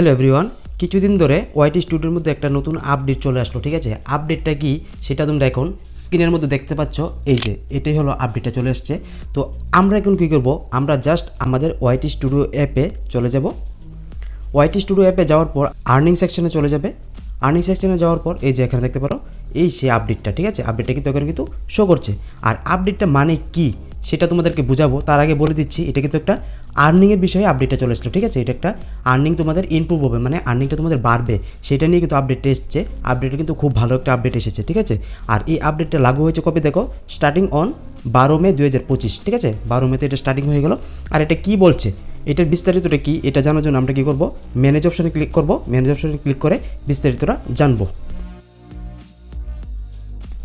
Hello everyone, কিছুদিন ধরে ওয়াইটি স্টুডিওর মধ্যে একটা নতুন আপডেট চলে আসলো, ঠিক আছে? আপডেটটা কি? সেটা তোমরা এখন স্ক্রিনের মধ্যে দেখতে পাচ্ছ। এই যে, এটাই হলো আপডেটটা চলে এসছে। তো আমরা এখন কী করব? আমরা জাস্ট আমাদের ওয়াইটি স্টুডিও অ্যাপে চলে যাব। ওয়াইটি স্টুডিও অ্যাপে যাওয়ার পর আর্নিং সেকশনে চলে যাবে। আর্নিং সেকশনে যাওয়ার পর এই যে এখানে দেখতে পারো, এই সেই আপডেটটা ঠিক আছে? আপডেটটা কিন্তু এখানে কিন্তু শো করছে। আর আপডেটটা মানে কি? সেটা তোমাদেরকে বুঝাবো। তার আগে বলে দিচ্ছি, এটা কিন্তু একটা আর্নিংয়ের বিষয়ে আপডেটটা চলে এসেছিল, ঠিক আছে? এটা একটা আর্নিং তোমাদের ইমপ্রুভ হবে মানে আর্নিংটা তোমাদের বাড়বে। সেটা নিয়ে কিন্তু আপডেটটা এসছে। আপডেটটা কিন্তু খুব ভালো একটা আপডেট এসেছে, ঠিক আছে? আর এই আপডেটটা লাগু হয়েছে কবে দেখো? স্টার্টিং অন বারো মে দু হাজার পঁচিশ, ঠিক আছে? বারো মেতে এটা স্টার্টিং হয়ে গেল। আর এটা কি বলছে? এটার বিস্তারিতটা কি? এটা জানার জন্য আমরা কী করব? ম্যানেজ অপশানে ক্লিক করব। ম্যানেজ অপশানে ক্লিক করে বিস্তারিতটা জানব।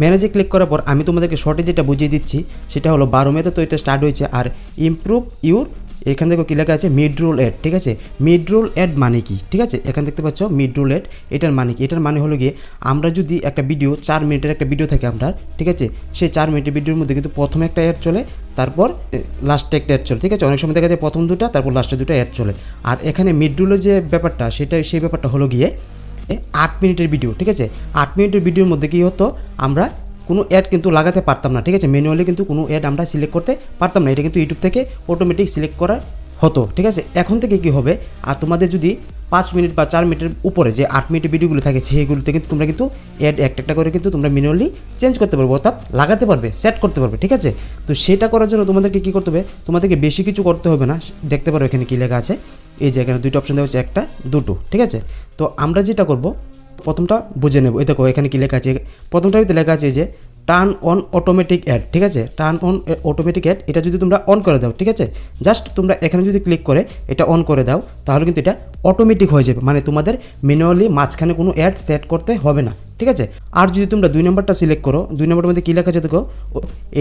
ম্যানেজে ক্লিক করার পর আমি তোমাদেরকে শর্টে যেটা বুঝিয়ে দিচ্ছি, সেটা হলো বারো মেতে তো এটা স্টার্ট হয়েছে। আর ইমপ্রুভ ইউর এখান থেকে কী লেখা আছে? মিড রোল অ্যাড ঠিক আছে? মিড রোল অ্যাড মানে কি? ঠিক আছে? এখানে দেখতে পাচ্ছ মিড রোল অ্যাড এটার মানে কি? এটার মানে হলো গিয়ে আমরা যদি একটা ভিডিও চার মিনিটের একটা ভিডিও থাকে আমরা, ঠিক আছে? সেই চার মিনিটের ভিডিওর মধ্যে কিন্তু প্রথমে একটা অ্যাড চলে, তারপর লাস্টে একটা অ্যাড চলে, ঠিক আছে? অনেক সময় দেখা যায় প্রথম দুটা, তারপর লাস্টে দুটো অ্যাড চলে। আর এখানে মিড রোলের যে ব্যাপারটা সেটা সেই ব্যাপারটা হলো গিয়ে আট মিনিটের ভিডিও ঠিক আছে? আট মিনিটের ভিডিওর মধ্যে কী হতো? আমরা কোনো অ্যাড কিন্তু লাগাতে পারতাম না, ঠিক আছে? ম্যানুয়ালি কিন্তু কোনো অ্যাড আমরা সিলেক্ট করতে পারতাম না। এটা কিন্তু ইউটিউব থেকে অটোমেটিক সিলেক্ট করা হতো, ঠিক আছে? এখন থেকে কি হবে? আর তোমাদের যদি পাঁচ মিনিট বা চার মিনিটের উপরে যে আট মিনিটের ভিডিওগুলো থাকে, সেইগুলোতে কিন্তু তোমরা কিন্তু অ্যাড একটা একটা করে কিন্তু তোমরা ম্যানুয়ালি চেঞ্জ করতে পারবে, অর্থাৎ লাগাতে পারবে সেট করতে পারবে, ঠিক আছে? তো সেটা করার জন্য তোমাদেরকে কী করতে হবে? তোমাদেরকে বেশি কিছু করতে হবে না। দেখতে পারো এখানে কী লেখা আছে? এই যে এখানে দুইটা অপশন দেওয়া হচ্ছে একটা, দুটো, ঠিক আছে? তো আমরা যেটা করব, প্রথমটা বুঝে নেব। এই দেখো, এখানে কি লেখা আছে? প্রথমটা লেখা আছে যে টার্ন অন অটোমেটিক অ্যাড ঠিক আছে? টার্ন অন অটোমেটিক অ্যাড এটা যদি তোমরা অন করে দাও, ঠিক আছে? জাস্ট তোমরা এখানে যদি ক্লিক করে, এটা অন করে দাও, তাহলে কিন্তু এটা অটোমেটিক হয়ে যাবে। মানে তোমাদের ম্যানুয়ালি মাঝখানে কোনো অ্যাড সেট করতে হবে না। ঠিক আছে? আর যদি তোমরা দুই নম্বরটা সিলেক্ট করো, দুই নম্বরের মধ্যে কী লেখা আছে দেখো?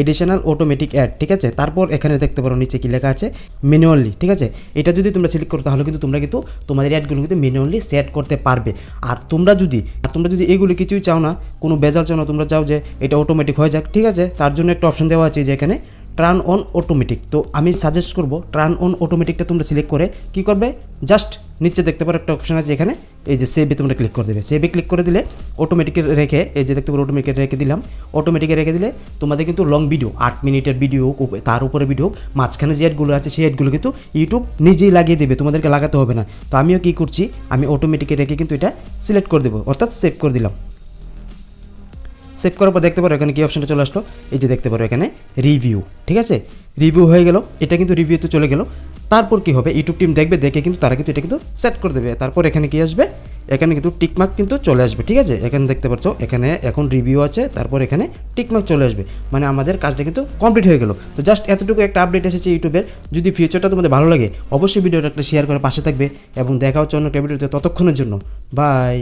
এডিশনাল অটোমেটিক অ্যাড ঠিক আছে? তারপর এখানে দেখতে পারো নিচে কী লেখা আছে? ম্যানুয়ালি ঠিক আছে? এটা যদি তোমরা সিলেক্ট করো, তাহলে কিন্তু তোমরা কিন্তু তোমাদের অ্যাডগুলো কিন্তু ম্যানুয়ালি সেট করতে পারবে। আর তোমরা যদি, আর তোমরা যদি এগুলো কিছুই চাও না, কোনো বেজাল চাও না, তোমরা চাও যে এটা অটোমেটিক হয়ে যাক, ঠিক আছে? তার জন্য একটা অপশন দেওয়া আছে যে এখানে ট্রান অন অটোমেটিক তো আমি সাজেস্ট করব ট্রান অন অটোমেটিকটা তোমরা সিলেক্ট করে কি করবে? জাস্ট নিচে দেখতে পারো একটা অপশন আছে এখানে। এই যে সেভে তোমরা ক্লিক করে দেবে। সেভে ক্লিক করে দিলে অটোমেটিক রেখে, এই যে দেখতে পারো অটোমেটিক রেখে দিলাম। অটোমেটিকে রেখে দিলে তোমাদের কিন্তু লং ভিডিও আট মিনিটের ভিডিও তার উপরে ভিডিও মাঝখানে যে অ্যাডগুলো আছে, সেই অ্যাডগুলো কিন্তু ইউটিউব নিজেই লাগিয়ে দেবে, তোমাদেরকে লাগাতে হবে না। তো আমিও কী করছি, আমি অটোমেটিকে রেখে কিন্তু এটা সিলেক্ট করে দেবো, অর্থাৎ সেভ করে দিলাম। সেভ করার পর দেখতে পারো এখানে কি অপশনটা চলে আসলো। এই যে দেখতে পারো এখানে রিভিউ ঠিক আছে? রিভিউ হয়ে গেল, এটা কিন্তু রিভিউতে চলে গেল। তারপর কি হবে? ইউটিউব টিম দেখবে, দেখে কিন্তু তারা কিন্তু এটা কিন্তু সেট করে দেবে। তারপর এখানে কি আসবে? এখানে কিন্তু টিকমার্ক কিন্তু চলে আসবে, ঠিক আছে? এখানে দেখতে পাচ্ছ, এখানে এখন রিভিউ আছে, তারপর এখানে টিকমার্ক চলে আসবে। মানে আমাদের কাজটা কিন্তু কমপ্লিট হয়ে গেল। তো জাস্ট এতটুকু একটা আপডেট এসেছে ইউটিউবের যদি ফিউচারটা তোমাদের ভালো লাগে, অবশ্যই ভিডিওটা একটা শেয়ার করে পাশে থাকবে। এবং দেখা হচ্ছে অন্য একটা ততক্ষণের জন্য। বাই